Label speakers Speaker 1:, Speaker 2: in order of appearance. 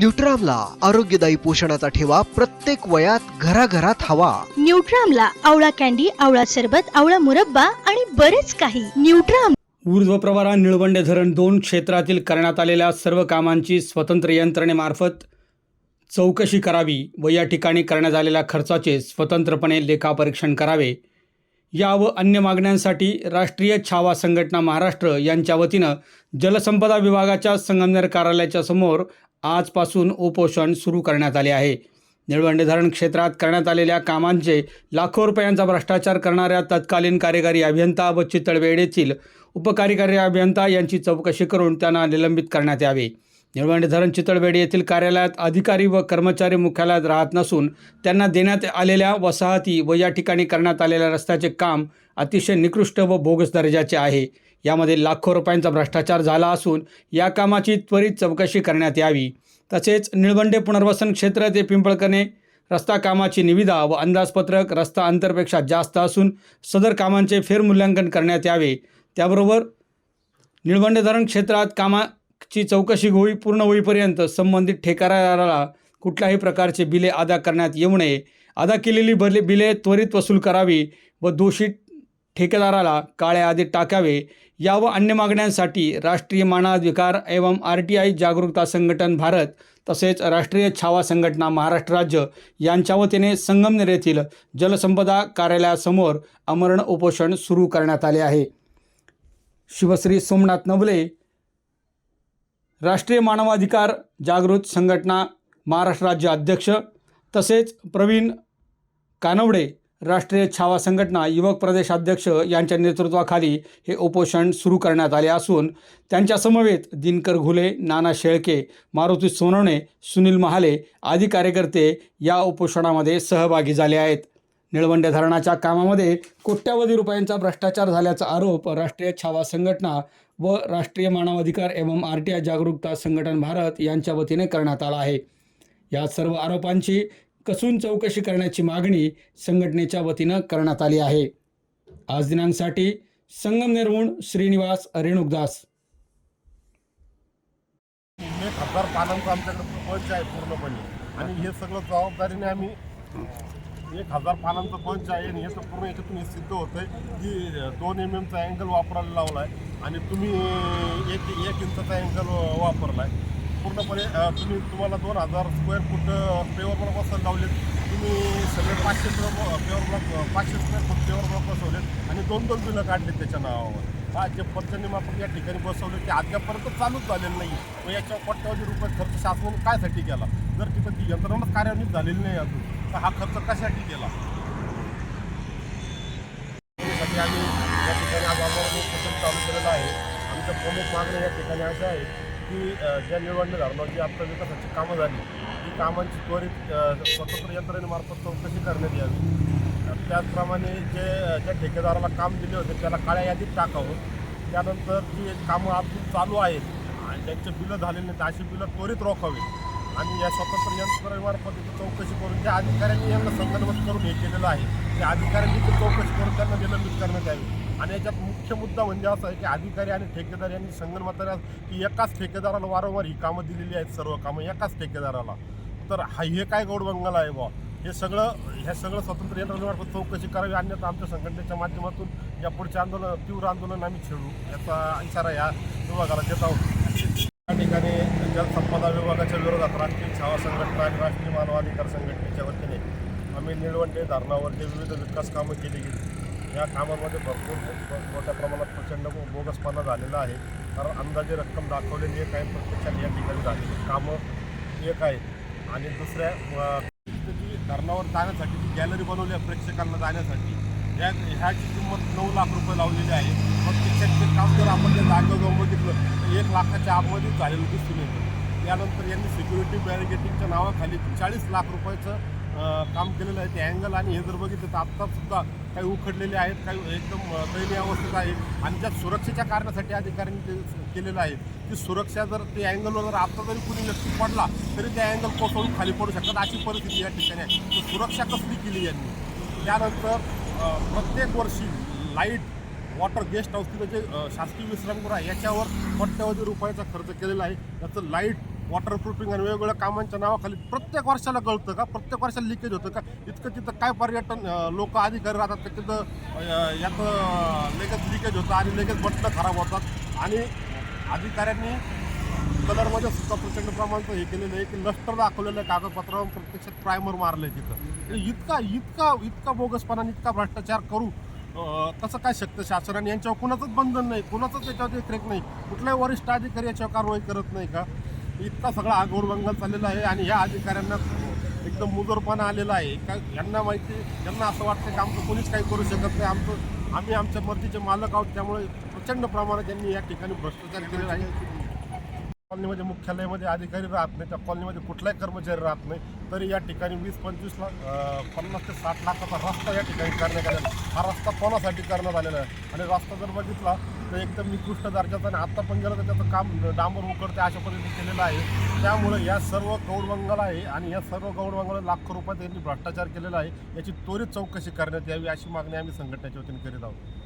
Speaker 1: न्यूट्रामला आरोग्यदायी पोषणाचा ठेवा प्रत्येक वयात घराघरात हवा.
Speaker 2: न्यूट्रामला आवळा कॅन्डी आवळा सरबत आवळा मुरब्बा आणि बरेच काही. न्यूट्राम
Speaker 3: ऊर्ध्व प्रवरा निळवंडे धरण दोन क्षेत्रातील करण्यात आलेल्या सर्व कामांची स्वतंत्र यंत्रणेमार्फत चौकशी करावी व या ठिकाणी करण्यात आलेल्या खर्चाचे स्वतंत्रपणे लेखापरीक्षण करावे. या व अन्य मागण्यांसाठी राष्ट्रीय छावा संघटना महाराष्ट्र यांच्या वतीनं जलसंपदा विभागाच्या संगमनेर कार्यालयाच्या समोर आजपासून उपोषण सुरू करण्यात आले आहे. निळवंडे धरण क्षेत्रात करण्यात आलेल्या कामांचे लाखो रुपयांचा भ्रष्टाचार करणाऱ्या तत्कालीन कार्यकारी अभियंता व चितळवेड येथील उपकार्यकारी अभियंता यांची चौकशी करून त्यांना निलंबित करण्यात यावे. निळवंडे धरण चितळवेड येथील कार्यालयात अधिकारी व कर्मचारी मुख्यालयात राहत नसून त्यांना देण्यात आलेल्या वसाहती व या ठिकाणी करण्यात आलेल्या रस्त्याचे काम अतिशय निकृष्ट व बोगस दर्जाचे आहे. यामध्ये लाखो रुपयांचा भ्रष्टाचार झाला असून या कामाची त्वरित चौकशी करण्यात यावी. तसेच निळवंडे पुनर्वसन क्षेत्र ते पिंपळकणे रस्ता कामाची निविदा व अंदाजपत्रक रस्ता अंतरपेक्षा जास्त असून सदर कामांचे फेरमूल्यांकन करण्यात यावे. त्याबरोबर निळवंडे धरण क्षेत्रात कामा ची चौकशी होई पूर्ण होईपर्यंत संबंधित ठेकारदाराला कुठल्याही प्रकारचे बिले अदा करण्यात येऊ नये. अदा केलेली बले बिले त्वरित वसूल करावी व दोषी ठेकेदाराला काळ्या आधी टाकावे. या व अन्य मागण्यांसाठी राष्ट्रीय मानवाधिकार एवं आर टी आय जागरूकता संघटन भारत तसेच राष्ट्रीय छावा संघटना महाराष्ट्र राज्य यांच्या वतीने संगमनेर येथील जलसंपदा कार्यालयासमोर अमरण उपोषण सुरू करण्यात आले आहे. शिवश्री सोमनाथ नवले राष्ट्रीय मानवाधिकार जागृत संघटना महाराष्ट्र राज्य अध्यक्ष तसेच प्रवीण कानवडे राष्ट्रीय छावा संघटना युवक प्रदेश अध्यक्ष यांच्या नेतृत्वाखाली हे उपोषण सुरू करण्यात आले असून त्यांच्यासमवेत दिनकर घुले नाना शेळके मारुती सोनवणे सुनील महाले आदी कार्यकर्ते या उपोषणामध्ये सहभागी झाले आहेत. निळवंडे धरणाच्या कामामध्ये कोट्यावधी रुपयांचा भ्रष्टाचार झाल्याचा आरोप राष्ट्रीय छावा संघटना व राष्ट्रीय मानवाधिकार एवं आर टी आय जागरूकता संघटन भारत यांच्या वतीने करण्यात आला आहे. या सर्व आरोपांची कसून चौकशी करण्याची मागणी संघटनेच्या वतीनं करण्यात आली आहे. आज दिनांसाठी संगमनेरहून श्रीनिवास रेणुकदास.
Speaker 4: एक हजार आमच्याकडे आहे पूर्णपणे. आणि हे सगळं जबाबदारीने आम्ही एक हजार पानांचा पंच आहे आणि हे तर पूर्ण याच्यातून हे सिद्ध होतंय की दोन एम एमचा अँगल वापरायला लावला आहे आणि तुम्ही एक एक इंचाचा अँगल वापरला आहे पूर्णपणे तुम्ही तुम्हाला दोन हजार स्क्वेअर फूट पेवर ब्लॉक बसायला लावलेत. तुम्ही सगळे पाचशे पेवर ब्लॉक पाचशे स्क्वेअर फूट पेवर ब्लॉक बसवलेत आणि दोन दोन बिलं काढलेत त्याच्या नावावर. हा जे पर्जन्य आपण या ठिकाणी बसवले ते अद्यापर्यंत चालूच झालेलं नाही मग याच्यावर कोट्यावधी रुपये खर्च शासनाने कायसाठी केला? जर तिथं ती यंत्रणाच कार्यान्वित झालेली नाही अजून. तर हा खर्च कशासाठी केला? आम्ही या ठिकाणी आज आम्हाला उपक्रम चालू केलेला आहे. आमच्या प्रमुख मागणी या ठिकाणी अशा आहे की ज्या निवडणूक धरणार म्हणजे जी विकासाची कामं झाली ती कामांची त्वरित स्वतंत्र यंत्रणेमार्फत चौकशी करण्यात यावी? त्याचप्रमाणे जे ज्या ठेकेदाराला काम दिले होते त्याला काळ्या यादीत टाकावं. त्यानंतर जी कामं अजून चालू आहेत आणि त्यांचे बिलं झालेली नाहीत अशी बिलं त्वरित रोखावी आणि या स्वतंत्र यंत्रणेमार्फत इथं चौकशी करून ज्या अधिकाऱ्यांनी यांना संदर्भात करून हे केलेलं आहे. त्या अधिकाऱ्यांनी ती चौकशी करून त्यांना निलंबित करण्यात यावी. आणि याच्यात मुख्य मुद्दा म्हणजे असा आहे की अधिकारी आणि ठेकेदार यांनी संगणमताला की एकाच ठेकेदाराला वारंवार ही कामं दिलेली आहेत सर्व कामं एकाच ठेकेदाराला. तर हा हे काय गौडबंगाल आहे बा हे सगळं हे सगळं स्वतंत्र यंत्रणेमार्फत चौकशी करावी अन्यथा आमच्या संघटनेच्या माध्यमातून या पुढच्या आंदोलन तीव्र आंदोलन आम्ही छेडू. याचा इशारा या विभागाला देत आहोत. जलसंपदा विभागाच्या विरोधात राष्ट्रीय छावा संघटना आणि राष्ट्रीय मानवाधिकार संघटनेच्या वतीने आम्ही निळवंडे धरणावरती विविध विकास कामं केली गेली. या कामामध्ये भरपूर मोठ्या प्रमाणात प्रचंड बोगसपणा झालेला आहे. कारण अंदाजे रक्कम दाखवलेली एक आहे प्रत्यक्षात या ठिकाणी झालेली कामं एक आहे आणि दुसऱ्या जी धरणावर जाण्यासाठी जी गॅलरी बनवली आहे प्रेक्षकांना जाण्यासाठी या ह्याची किंमत नऊ लाख रुपये लावलेली आहे. मग त्याच्यात ते एक लाखाच्या आतमध्ये झालेलं दिसून येतं. त्यानंतर यांनी सिक्युरिटी बॅरिगेटिंगच्या नावाखाली चाळीस लाख रुपयाचं काम केलेलं आहे. ते अँगल आणि हे जर बघितलं तर आत्तासुद्धा काही उखडलेले आहेत काही एकदम अं, दयनीय अवस्थेत आहे. आणि त्या सुरक्षेच्या कारणासाठी अधिकाऱ्यांनी ते केलेलं आहे की सुरक्षा जर ते अँगलवर जर आता जरी कुणी व्यक्ती पडला तरी ते अँगल कोसळून खाली पडू शकतात. अशी परिस्थिती या ठिकाणी आहे. तर सुरक्षा कसली केली यांनी? त्यानंतर प्रत्येक वर्षी लाइट वॉटर गेस्ट हाऊस तिथं जे शासकीय विश्रामगृह आहे याच्यावर कोट्यवधी रुपयाचा खर्च केलेला आहे. त्याचं लाइट वॉटर प्रूफिंग आणि वेगवेगळ्या कामांच्या नावाखाली प्रत्येक वर्षाला कळतं का? प्रत्येक वर्षाला लिकेज होतं का? इतकं तिथं काय पर्यटन लोक अधिकारी राहतात का? तिथं याचं लगेच लिकेज होतं आणि लगेच बटणं खराब होतात. आणि अधिकाऱ्यांनी कलरमध्ये सुद्धा प्रचंड प्रमाणात हे केलेलं आहे की लष्टर दाखवलेलं आहे कागदपत्रावर प्रत्यक्षात प्रायमर मारलं आहे तिथं इतका इतका इतका बोगसपणा आणि इतका भ्रष्टाचार करू कसं काय शकतं शासन आणि यांच्यावर कुणाचंच बंधन नाही कुणाचंच याच्यावर देखरेख नाही. कुठलाही वरिष्ठ अधिकारी याच्यावर कारवाई करत नाही का? इतका सगळा हा गौरबंगाल चाललेला आहे आणि ह्या अधिकाऱ्यांना एकदम मुजोरपणा आलेला आहे. का यांना माहिती यांना असं वाटतं की आमचं कोणीच काही करू शकत नाही. आमचं आम्ही आमच्या मर्जीचे मालक आहोत त्यामुळे प्रचंड प्रमाणात त्यांनी या ठिकाणी भ्रष्टाचार केलेला आहे. कॉलनीमध्ये मुख्यालयामध्ये अधिकारी राहत नाही त्या कॉलनीमध्ये कुठलाही कर्मचारी राहत नाही तरी या ठिकाणी वीस पंचवीस लाख पन्नास ते साठ लाखाचा रस्ता या ठिकाणी करण्यात आलेला आहे. हा रस्ता कोणासाठी करण्यात आलेला आहे? आणि रस्ता जर बघितला तर एकदम निकृष्ट दर्जाचा आणि आत्ता पण गेलं तर त्याचं काम डांबर उकडते अशा पद्धतीने केलेलं आहे. त्यामुळे या सर्व गौरबंगाला आहे आणि या सर्व गौडबंगाला लाखो रुपयात यांनी भ्रष्टाचार केलेला आहे. याची त्वरित चौकशी करण्यात यावी अशी मागणी आम्ही संघटनेच्या वतीने करीत आहोत.